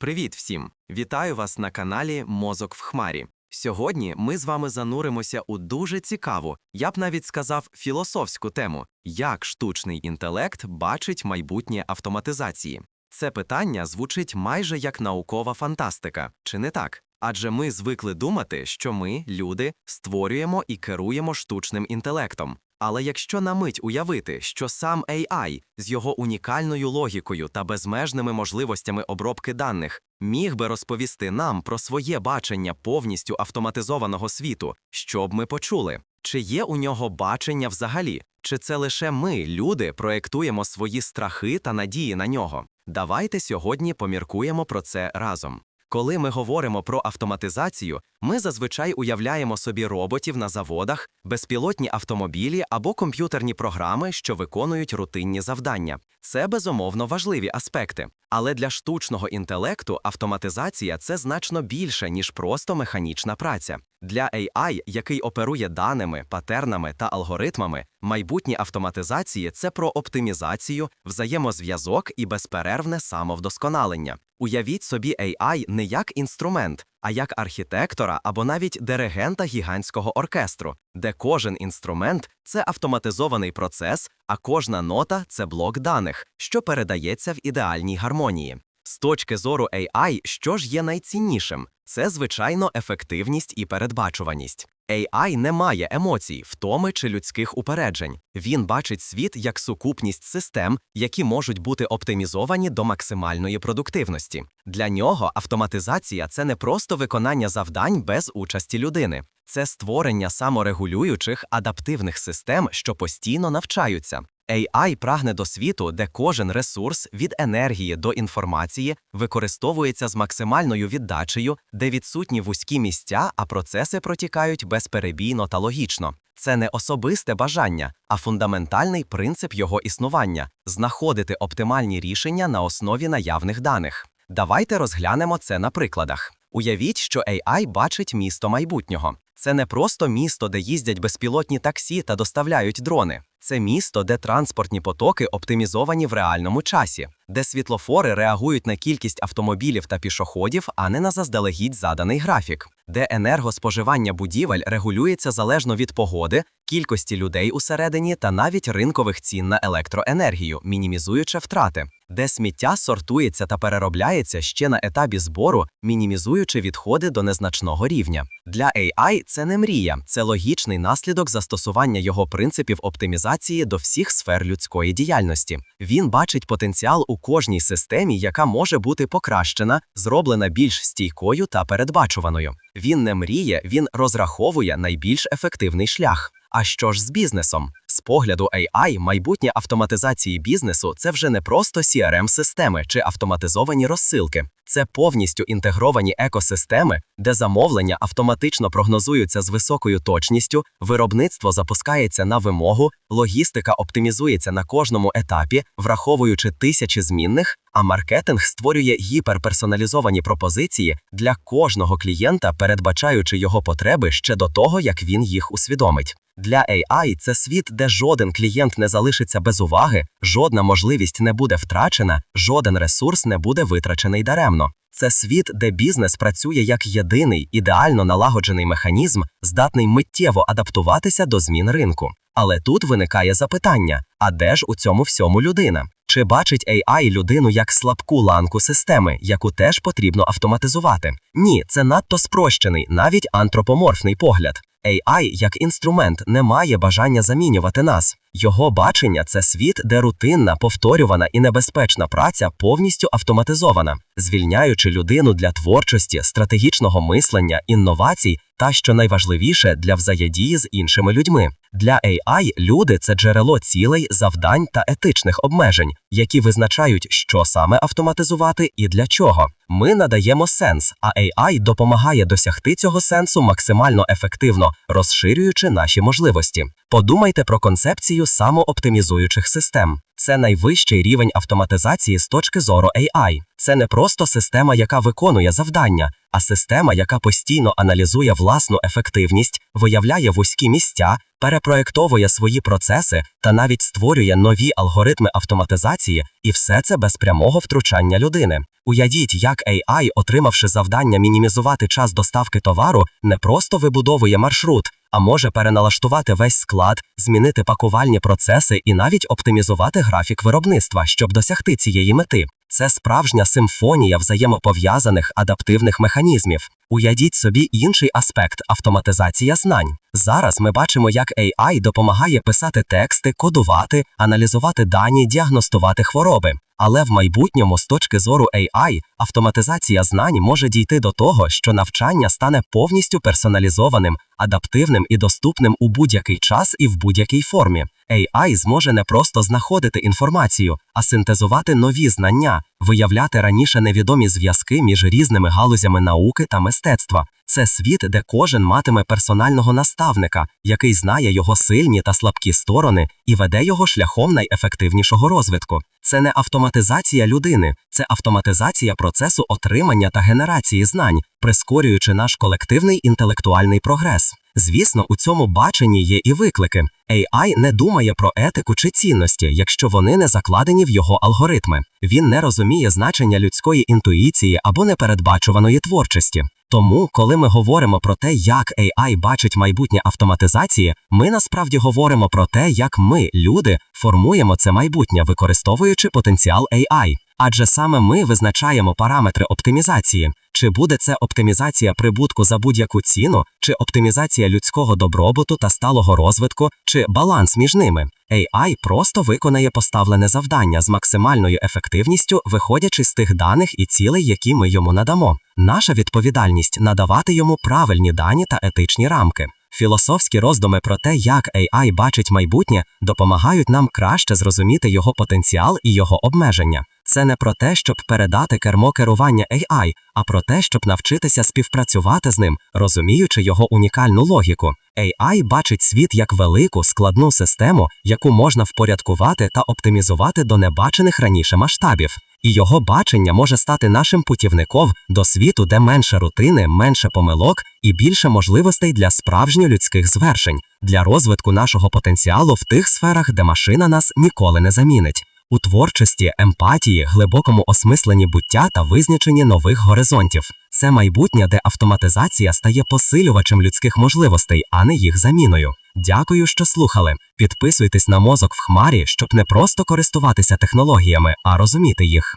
Привіт всім! Вітаю вас на каналі Мозок в Хмарі. Сьогодні ми з вами зануримося у дуже цікаву, я б навіть сказав, філософську тему, як штучний інтелект бачить майбутнє автоматизації. Це питання звучить майже як наукова фантастика, чи не так? Адже ми звикли думати, що ми, люди, створюємо і керуємо штучним інтелектом. Але якщо на мить уявити, що сам AI з його унікальною логікою та безмежними можливостями обробки даних міг би розповісти нам про своє бачення повністю автоматизованого світу, що б ми почули? Чи є у нього бачення взагалі? Чи це лише ми, люди, проєктуємо свої страхи та надії на нього? Давайте сьогодні поміркуємо про це разом. Коли ми говоримо про автоматизацію, ми зазвичай уявляємо собі роботів на заводах, безпілотні автомобілі або комп'ютерні програми, що виконують рутинні завдання. Це безумовно важливі аспекти. Але для штучного інтелекту автоматизація це значно більше, ніж просто механічна праця. Для AI, який оперує даними, патернами та алгоритмами, майбутні автоматизації це про оптимізацію, взаємозв'язок і безперервне самовдосконалення. Уявіть собі AI не як інструмент, а як архітектора або навіть диригента гігантського оркестру, де кожен інструмент це автоматизований процес, а кожна нота це блок даних, що передається в ідеальній гармонії. З точки зору AI, що ж є найціннішим? Це, звичайно, ефективність і передбачуваність. AI не має емоцій, втоми чи людських упереджень. Він бачить світ як сукупність систем, які можуть бути оптимізовані до максимальної продуктивності. Для нього автоматизація це не просто виконання завдань без участі людини, це створення саморегулюючих адаптивних систем, що постійно навчаються. AI прагне до світу, де кожен ресурс від енергії до інформації використовується з максимальною віддачею, де відсутні вузькі місця, а процеси протікають безперебійно та логічно. Це не особисте бажання, а фундаментальний принцип його існування знаходити оптимальні рішення на основі наявних даних. Давайте розглянемо це на прикладах. Уявіть, що AI бачить місто майбутнього. Це не просто місто, де їздять безпілотні таксі та доставляють дрони. Це місто, де транспортні потоки оптимізовані в реальному часі, де світлофори реагують на кількість автомобілів та пішоходів, а не на заздалегідь заданий графік, де енергоспоживання будівель регулюється залежно від погоди, кількості людей усередині та навіть ринкових цін на електроенергію, мінімізуючи втрати, де сміття сортується та переробляється ще на етапі збору, мінімізуючи відходи до незначного рівня. Для AI це не мрія, це логічний наслідок застосування його принципів оптимізації до всіх сфер людської діяльності. Він бачить потенціал у кожній системі, яка може бути покращена, зроблена більш стійкою та передбачуваною. Він не мріє, він розраховує найбільш ефективний шлях. А що ж з бізнесом? З погляду AI, майбутнє автоматизації бізнесу це вже не просто crm системи чи автоматизовані розсилки. Це повністю інтегровані екосистеми, де замовлення автоматично прогнозуються з високою точністю, виробництво запускається на вимогу, логістика оптимізується на кожному етапі, враховуючи тисячі змінних, а маркетинг створює гіперперсоналізовані пропозиції для кожного клієнта, передбачаючи його потреби ще до того, як він їх усвідомить. Для AI це світ, де жоден клієнт не залишиться без уваги, жодна можливість не буде втрачена, жоден ресурс не буде витрачений даремно. Це світ, де бізнес працює як єдиний ідеально налагоджений механізм, здатний миттєво адаптуватися до змін ринку. Але тут виникає запитання: а де ж у цьому всьому людина? Чи бачить AI людину як слабку ланку системи, яку теж потрібно автоматизувати? Ні, це надто спрощений, навіть антропоморфний погляд. AI як інструмент не має бажання замінювати нас. Його бачення це світ, де рутинна, повторювана і небезпечна праця повністю автоматизована, звільняючи людину для творчості, стратегічного мислення, інновацій та, що найважливіше, для взаєдії з іншими людьми. Для AI люди це джерело цілей, завдань та етичних обмежень, які визначають, що саме автоматизувати і для чого. Ми надаємо сенс, а AI допомагає досягти цього сенсу максимально ефективно, розширюючи наші можливості. Подумайте про концепцію самооптимізуючих систем. Це найвищий рівень автоматизації з точки зору AI. Це не просто система, яка виконує завдання, а система, яка постійно аналізує власну ефективність, виявляє вузькі місця, перепроєктовує свої процеси та навіть створює нові алгоритми автоматизації, і все це без прямого втручання людини. Уявіть, як AI, отримавши завдання мінімізувати час доставки товару, не просто вибудовує маршрут, а може переналаштувати весь склад, змінити пакувальні процеси і навіть оптимізувати графік виробництва, щоб досягти цієї мети. Це справжня симфонія взаємопов'язаних адаптивних механізмів. Уядіть собі інший аспект автоматизація знань. Зараз ми бачимо, як AI допомагає писати тексти, кодувати, аналізувати дані, діагностувати хвороби. Але в майбутньому, з точки зору AI, автоматизація знань може дійти до того, що навчання стане повністю персоналізованим, адаптивним і доступним у будь-який час і в будь-якій формі. AI зможе не просто знаходити інформацію, а синтезувати нові знання, виявляти раніше невідомі зв'язки між різними галузями науки та мистецтва. Це світ, де кожен матиме персонального наставника, який знає його сильні та слабкі сторони і веде його шляхом найефективнішого розвитку. Це не автоматизація людини, це автоматизація процесу отримання та генерації знань, прискорюючи наш колективний інтелектуальний прогрес. Звісно, у цьому баченні є і виклики. AI не думає про етику чи цінності, якщо вони не закладені в його алгоритми. Він не розуміє значення людської інтуїції або непередбачуваної творчості. Тому, коли ми говоримо про те, як AI бачить майбутнє автоматизації, ми насправді говоримо про те, як ми, люди, формуємо це майбутнє, використовуючи потенціал AI. Адже саме ми визначаємо параметри оптимізації. Чи буде це оптимізація прибутку за будь-яку ціну, чи оптимізація людського добробуту та сталого розвитку, чи баланс між ними. AI просто виконає поставлене завдання з максимальною ефективністю, виходячи з тих даних і цілей, які ми йому надамо. Наша відповідальність надавати йому правильні дані та етичні рамки. Філософські роздуми про те, як AI бачить майбутнє, допомагають нам краще зрозуміти його потенціал і його обмеження. Це не про те, щоб передати кермо керування AI, а про те, щоб навчитися співпрацювати з ним, розуміючи його унікальну логіку. AI бачить світ як велику складну систему, яку можна впорядкувати та оптимізувати до небачених раніше масштабів. І його бачення може стати нашим путівником до світу, де менше рутини, менше помилок і більше можливостей для справжньо людських звершень, для розвитку нашого потенціалу в тих сферах, де машина нас ніколи не замінить. У творчості, емпатії, глибокому осмисленні буття та визначенні нових горизонтів. Це майбутнє, де автоматизація стає посилювачем людських можливостей, а не їх заміною. Дякую, що слухали. Підписуйтесь на мозок в хмарі, щоб не просто користуватися технологіями, а розуміти їх.